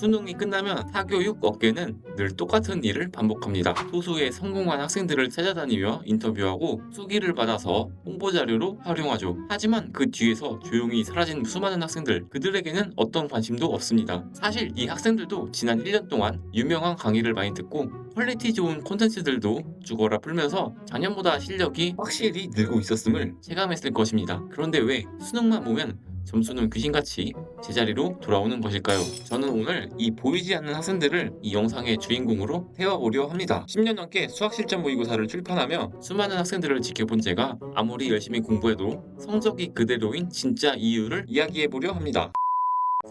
수능이 끝나면 사교육 업계는 늘 똑같은 일을 반복합니다. 소수의 성공한 학생들을 찾아다니며 인터뷰하고 수기를 받아서 홍보 자료로 활용하죠. 하지만 그 뒤에서 조용히 사라진 수많은 학생들, 그들에게는 어떤 관심도 없습니다. 사실 이 학생들도 지난 1년 동안 유명한 강의를 많이 듣고 퀄리티 좋은 콘텐츠들도 죽어라 풀면서 작년보다 실력이 확실히 늘고 있었음을 체감했을 것입니다. 그런데 왜 수능만 보면 점수는 귀신같이 제자리로 돌아오는 것일까요? 저는 오늘 이 보이지 않는 학생들을 이 영상의 주인공으로 태워보려 합니다. 10년 넘게 수학 실전 모의고사를 출판하며 수많은 학생들을 지켜본 제가 아무리 열심히 공부해도 성적이 그대로인 진짜 이유를 이야기해보려 합니다.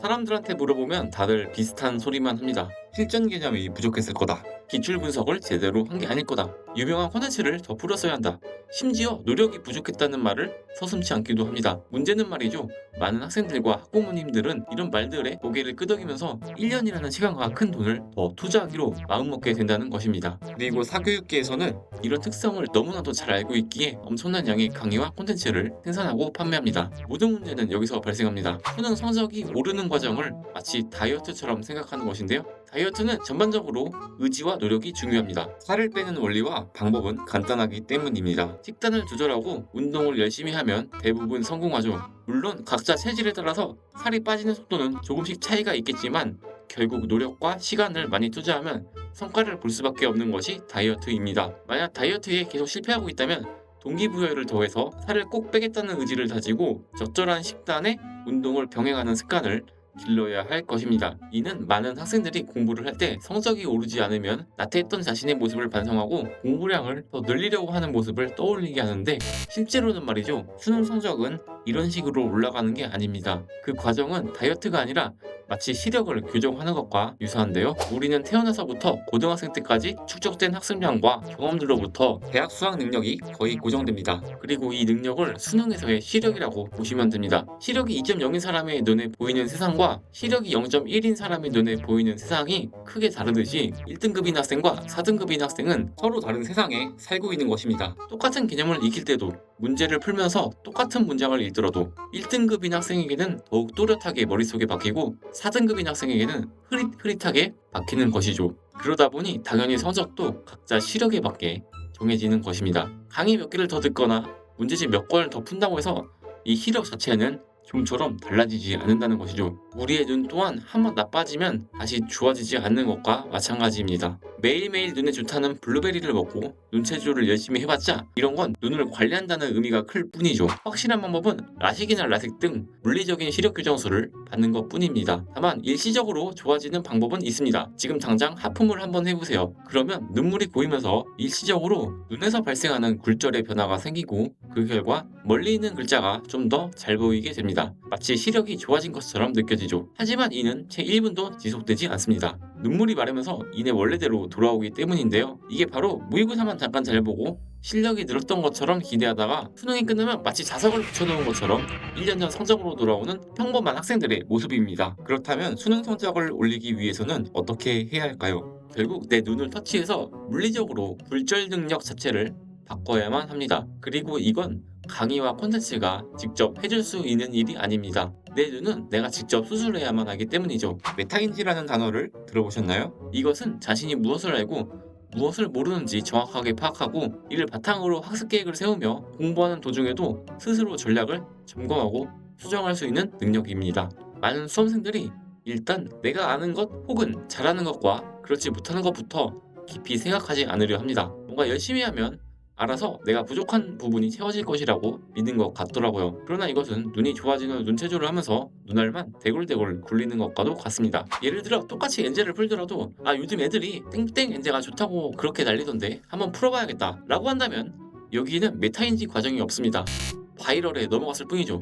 사람들한테 물어보면 다들 비슷한 소리만 합니다. 실전 개념이 부족했을 거다. 기출 분석을 제대로 한 게 아닐 거다. 유명한 콘텐츠를 더 풀었어야 한다. 심지어 노력이 부족했다는 말을 서슴지 않기도 합니다. 문제는 말이죠. 많은 학생들과 학부모님들은 이런 말들에 고개를 끄덕이면서 1년이라는 시간과 큰 돈을 더 투자하기로 마음먹게 된다는 것입니다. 그리고 사교육계에서는 이런 특성을 너무나도 잘 알고 있기에 엄청난 양의 강의와 콘텐츠를 생산하고 판매합니다. 모든 문제는 여기서 발생합니다. 수능 성적이 오르는 과정을 마치 다이어트처럼 생각하는 것인데요. 다이어트는 전반적으로 의지와 노력이 중요합니다. 살을 빼는 원리와 방법은 간단하기 때문입니다. 식단을 조절하고 운동을 열심히 하면 대부분 성공하죠. 물론 각자 체질에 따라서 살이 빠지는 속도는 조금씩 차이가 있겠지만 결국 노력과 시간을 많이 투자하면 성과를 볼 수밖에 없는 것이 다이어트입니다. 만약 다이어트에 계속 실패하고 있다면 동기부여를 더해서 살을 꼭 빼겠다는 의지를 다지고 적절한 식단에 운동을 병행하는 습관을 길러야 할 것입니다. 이는 많은 학생들이 공부를 할 때 성적이 오르지 않으면 나태했던 자신의 모습을 반성하고 공부량을 더 늘리려고 하는 모습을 떠올리게 하는데 실제로는 말이죠. 수능 성적은 이런 식으로 올라가는 게 아닙니다. 그 과정은 다이어트가 아니라 마치 시력을 교정하는 것과 유사한데요. 우리는 태어나서부터 고등학생 때까지 축적된 학습량과 경험들로부터 대학 수학 능력이 거의 고정됩니다. 그리고 이 능력을 수능에서의 시력이라고 보시면 됩니다. 시력이 2.0인 사람의 눈에 보이는 세상과 시력이 0.1인 사람의 눈에 보이는 세상이 크게 다르듯이 1등급인 학생과 4등급인 학생은 서로 다른 세상에 살고 있는 것입니다. 똑같은 개념을 익힐 때도 문제를 풀면서 똑같은 문장을 읽더라도 1등급인 학생에게는 더욱 또렷하게 머릿속에 박히고 4등급인 학생에게는 흐릿흐릿하게 박히는 것이죠. 그러다 보니 당연히 성적도 각자 시력에 맞게 정해지는 것입니다. 강의 몇 개를 더 듣거나 문제집 몇 권을 더 푼다고 해서 이 시력 자체는 좀처럼 달라지지 않는다는 것이죠. 우리의 눈 또한 한 번 나빠지면 다시 좋아지지 않는 것과 마찬가지입니다. 매일매일 눈에 좋다는 블루베리를 먹고 눈체조를 열심히 해봤자 이런 건 눈을 관리한다는 의미가 클 뿐이죠. 확실한 방법은 라식이나 라섹 등 물리적인 시력 교정술을 받는 것 뿐입니다. 다만 일시적으로 좋아지는 방법은 있습니다. 지금 당장 하품을 한번 해보세요. 그러면 눈물이 고이면서 일시적으로 눈에서 발생하는 굴절의 변화가 생기고 그 결과 멀리 있는 글자가 좀 더 잘 보이게 됩니다. 마치 시력이 좋아진 것처럼 느껴 지죠. 하지만 이는 채 1분도 지속되지 않습니다. 눈물이 마르면서 이내 원래대로 돌아오기 때문인데요. 이게 바로 모의고사만 잠깐 잘 보고 실력이 늘었던 것처럼 기대하다가 수능이 끝나면 마치 자석을 붙여놓은 것처럼 1년 전 성적으로 돌아오는 평범한 학생들의 모습입니다. 그렇다면 수능 성적을 올리기 위해서는 어떻게 해야 할까요? 결국 내 눈을 터치해서 물리적으로 굴절 능력 자체를 바꿔야만 합니다. 그리고 이건 강의와 콘텐츠가 직접 해줄 수 있는 일이 아닙니다. 내 눈은 내가 직접 수술해야만 하기 때문이죠. 메타인지라는 단어를 들어보셨나요? 이것은 자신이 무엇을 알고 무엇을 모르는지 정확하게 파악하고 이를 바탕으로 학습 계획을 세우며 공부하는 도중에도 스스로 전략을 점검하고 수정할 수 있는 능력입니다. 많은 수험생들이 일단 내가 아는 것 혹은 잘하는 것과 그렇지 못하는 것부터 깊이 생각하지 않으려 합니다. 뭔가 열심히 하면 알아서 내가 부족한 부분이 채워질 것이라고 믿는 것 같더라고요. 그러나 이것은 눈이 좋아지는 눈체조를 하면서 눈알만 대굴대굴 굴리는 것과도 같습니다. 예를 들어 똑같이 엔제를 풀더라도 아 요즘 애들이 땡땡 엔제가 좋다고 그렇게 난리던데 한번 풀어봐야겠다 라고 한다면 여기에는 메타인지 과정이 없습니다. 바이럴에 넘어갔을 뿐이죠.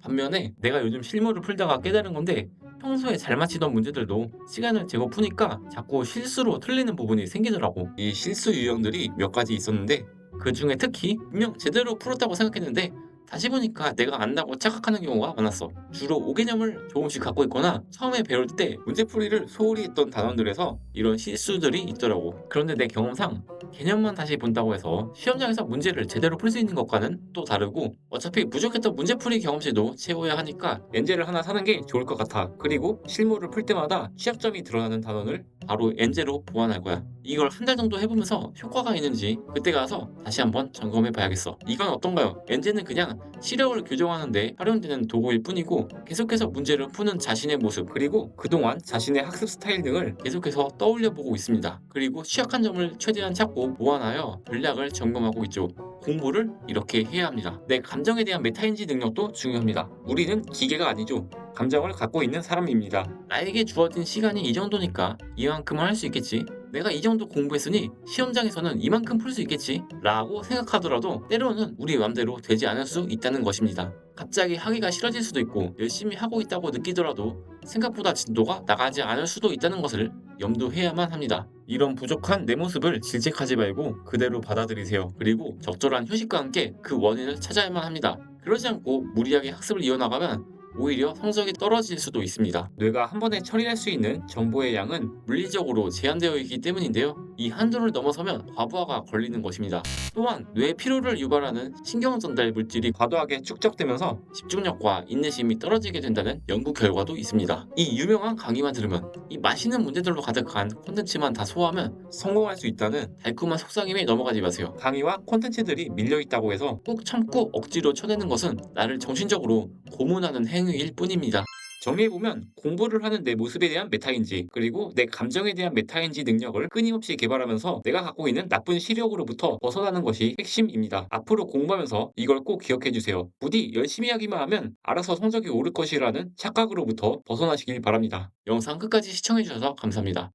반면에 내가 요즘 실무를 풀다가 깨달은 건데 평소에 잘 맞히던 문제들도 시간을 재고 푸니까 자꾸 실수로 틀리는 부분이 생기더라고. 이 실수 유형들이 몇 가지 있었는데 그 중에 특히 분명 제대로 풀었다고 생각했는데 다시 보니까 내가 안다고 착각하는 경우가 많았어. 주로 5개념을 조금씩 갖고 있거나 처음에 배울 때 문제풀이를 소홀히 했던 단원들에서 이런 실수들이 있더라고. 그런데 내 경험상 개념만 다시 본다고 해서 시험장에서 문제를 제대로 풀 수 있는 것과는 또 다르고 어차피 부족했던 문제풀이 경험치도 채워야 하니까 엔젤을 하나 사는 게 좋을 것 같아. 그리고 실무를 풀 때마다 취약점이 드러나는 단원을 바로 엔젤로 보완할 거야. 이걸 한 달 정도 해보면서 효과가 있는지 그때 가서 다시 한번 점검해 봐야겠어. 이건 어떤가요? 엔젤은 그냥 시력을 교정하는데 활용되는 도구일 뿐이고 계속해서 문제를 푸는 자신의 모습 그리고 그동안 자신의 학습 스타일 등을 계속해서 떠올려 보고 있습니다. 그리고 취약한 점을 최대한 찾고 보완하여 전략을 점검하고 있죠. 공부를 이렇게 해야 합니다. 내 감정에 대한 메타인지 능력도 중요합니다. 우리는 기계가 아니죠. 감정을 갖고 있는 사람입니다. 나에게 주어진 시간이 이 정도니까 이만큼은 할 수 있겠지. 내가 이 정도 공부했으니 시험장에서는 이만큼 풀 수 있겠지. 라고 생각하더라도 때로는 우리 맘대로 되지 않을 수 있다는 것입니다. 갑자기 하기가 싫어질 수도 있고 열심히 하고 있다고 느끼더라도 생각보다 진도가 나가지 않을 수도 있다는 것을 염두해야만 합니다. 이런 부족한 내 모습을 질책하지 말고 그대로 받아들이세요. 그리고 적절한 휴식과 함께 그 원인을 찾아야만 합니다. 그러지 않고 무리하게 학습을 이어나가면 오히려 성적이 떨어질 수도 있습니다. 뇌가 한 번에 처리할 수 있는 정보의 양은 물리적으로 제한되어 있기 때문인데요. 이 한도를 넘어서면 과부하가 걸리는 것입니다. 또한 뇌 피로를 유발하는 신경 전달 물질이 과도하게 축적되면서 집중력과 인내심이 떨어지게 된다는 연구 결과도 있습니다. 이 유명한 강의만 들으면 이 맛있는 문제들로 가득한 콘텐츠만 다 소화하면 성공할 수 있다는 달콤한 속삭임에 넘어가지 마세요. 강의와 콘텐츠들이 밀려 있다고 해서 꾹 참고 억지로 쳐내는 것은 나를 정신적으로 고문하는 행위일 뿐입니다. 정리해보면 공부를 하는 내 모습에 대한 메타인지 그리고 내 감정에 대한 메타인지 능력을 끊임없이 개발하면서 내가 갖고 있는 나쁜 시력으로부터 벗어나는 것이 핵심입니다. 앞으로 공부하면서 이걸 꼭 기억해주세요. 부디 열심히 하기만 하면 알아서 성적이 오를 것이라는 착각으로부터 벗어나시길 바랍니다. 영상 끝까지 시청해주셔서 감사합니다.